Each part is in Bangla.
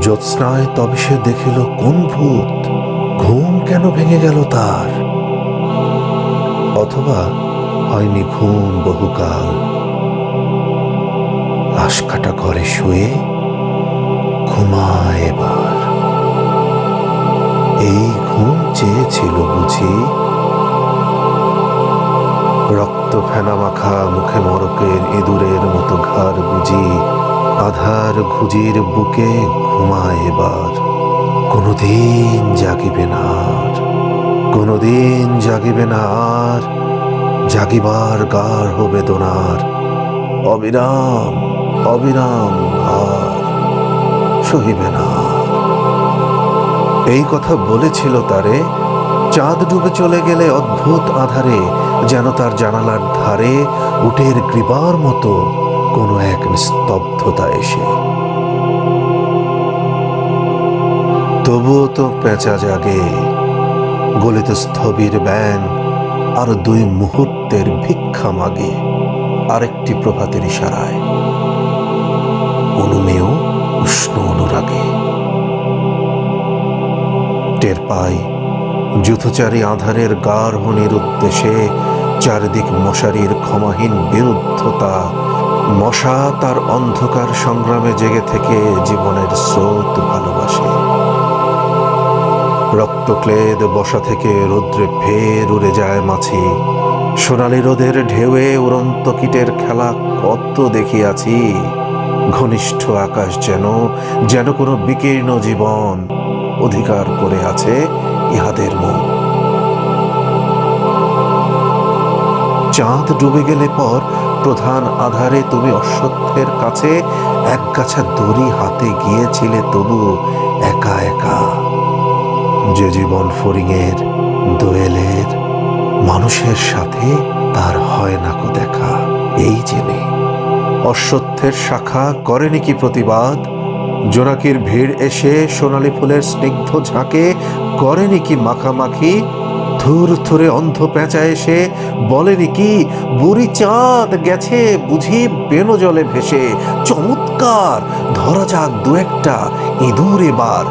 জ্যোৎস্নায় তবে সে দেখিল কোন ভূত? ঘুম কেন ভেঙে গেল তার? অথবা হয়নি ঘুম বহুকাল। লাশ কাটা ঘরে শুয়ে ঘুমায় এবার। এই ঘুম চেয়েছিল বুঝি। রক্ত ফেনা মাখা মুখে মরকের ইঁদুরের মতো ঘাড় আধার ঘুজির বুকে ঘুমায় এবার। কোনোদিন জাগিবে না আর, কোনোদিন জাগিবে না আর, জাগিবার গার হবে দোনার অবিরাম অবিরাম আর সহিবে না এই কথা বলেছিল তারে, চাঁদ ডুবে চলে গেলে অদ্ভুত আধারে যেন তার জানালার ধারে উটের কৃপার মতো কোনো এক নিস্তব্ধতা এসে। তবুও তো পেঁচা জাগে গলিত স্থবির ব্যাং আর দুই মুহূর্তের ভিক্ষা মাগে আরেকটি প্রভাতের ইশারায়। অনুমেয় উষ্ণ অনুরাগে। টের পাই যুথচারী আধারের গার্হণের উদ্দেশ্যে চারিদিক মশারির ক্ষমাহীন বিরুদ্ধতা মশা তার অন্ধকার সংগ্রামে জেগে থেকে জীবনের স্রোত ভালোবাসে। রক্তক্লেদ বসা থেকে রৌদ্রে ফের উড়ে যায় মাছি। সোনালি রোদের ঢেউয়ে উড়ন্ত কীটের খেলা কত দেখিয়াছি। ঘনিষ্ঠ আকাশ যেন যেন কোনো বিকীর্ণ জীবন অধিকার করে আছে ইহাদের মুখ। চাঁদ ডুবে গেলে পর প্রধান আধারে তুমি অশ্বত্থের কাছে এক গাছা দড়ি হাতে গিয়েছিলে, তবু একা একা। যে জীবন ফরিংয়ের দোয়েলের, মানুষের সাথে তার হয় না কো দেখা, এই জেনে। অশ্বত্থের শাখা করেনি কি প্রতিবাদ? জোনাকির ভিড় এসে সোনালি ফুলের স্নিগ্ধ ঝাঁকে করেনি কি মাখামাখি? থুর থুরে অন্ধ পেঁচা এসে বলেনি কি, বুড়ি চাঁদ গেছে বুঝি বেনো জলে ভেসে। চমৎকার, ধরা যাক দু একটা ইঁদুর এবার।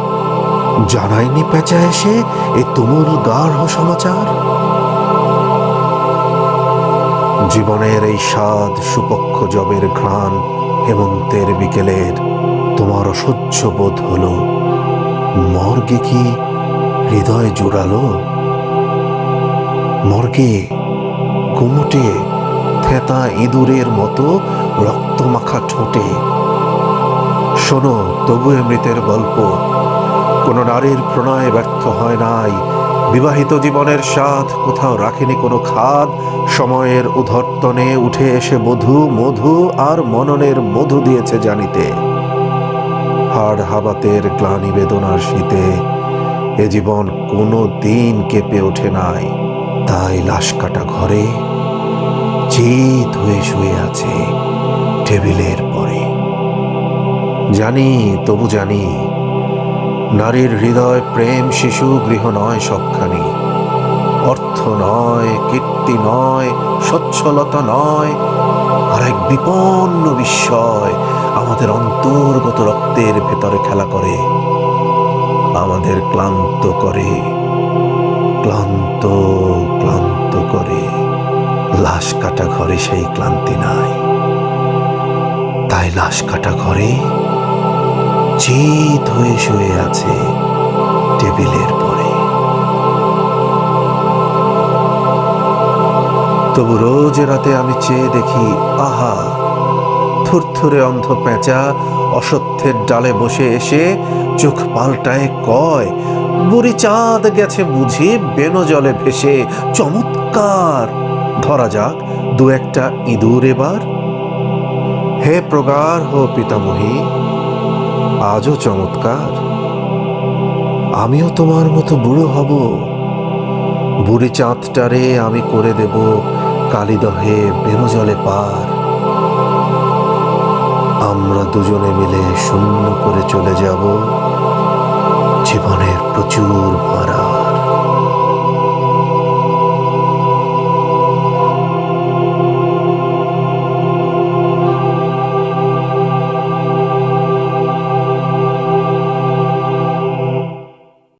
জানায়নি পেঁচা এসে এ তুমুল গাঢ় সমাচার। জীবনের এই স্বাদ সুপক্ষ জবের ঘ্রাণ, হেমন্তের বিকেলের তোমার অসহ্য বোধ হলো। মর্গে কি হৃদয় জুড়ালো? মর্গে কুমুটে থেতা ইঁদুরের মতো রক্তমাখা ঠোঁটে। শোনো, তবু এ মৃতের গল্প। কোনো নারীর প্রণয় ব্যর্থ হয় নাই। বিবাহিত জীবনের স্বাদ কোথাও রাখেনি কোনো খাদ। সময়ের উধর্তনে উঠে এসে বধূ, মধু আর মননের মধু দিয়েছে জানিতে। হাড় হাবাতের গ্লানি বেদনার শীতে এ জীবন কোনো দিন কেঁপে ওঠে নাই। তাই লাশ কাটা ঘরে, চিত হয়ে শুয়ে আছে টেবিলের পরে। জানি, তবু জানি, নারীর হৃদয় প্রেম শিশু গৃহ নয় সবখানি। অর্থ নয়, কীর্তি নয়, সচ্ছলতা নয়, আর এক বিপন্ন বিস্ময় আমাদের অন্তর্গত রক্তের ভেতরে খেলা করে, আমাদের ক্লান্ত করে। ক্লান্ত ক্লান্ত করে লাশ কাটা ঘরে সেই ক্লান্তি নাই। তাই লাশ কাটা ঘরে চিত হয়ে শুয়ে আছে টেবিলের পরে। তবু রোজ রাতে আমি চেয়ে দেখি, আহা, থুরথুরে অন্ধ পেঁচা অসত্যের ডালে বসে এসে চোখ পাল্টায় কয় বুড়ি চাঁদ গেছে বুঝি বেনো জলে ভেসে। চমৎকার। ধরা যাক, দু একটা ইঁদুর এবার। হে প্রগাঢ় হো পিতামহী, আজও চমৎকার। আমিও তোমার মতো বুড়ো হব। বুড়ি চাঁদটারে আমি করে দেব কালিদহে বেরো জলে পার। আমরা দুজনে মিলে শূন্য করে চলে যাব। প্রচুর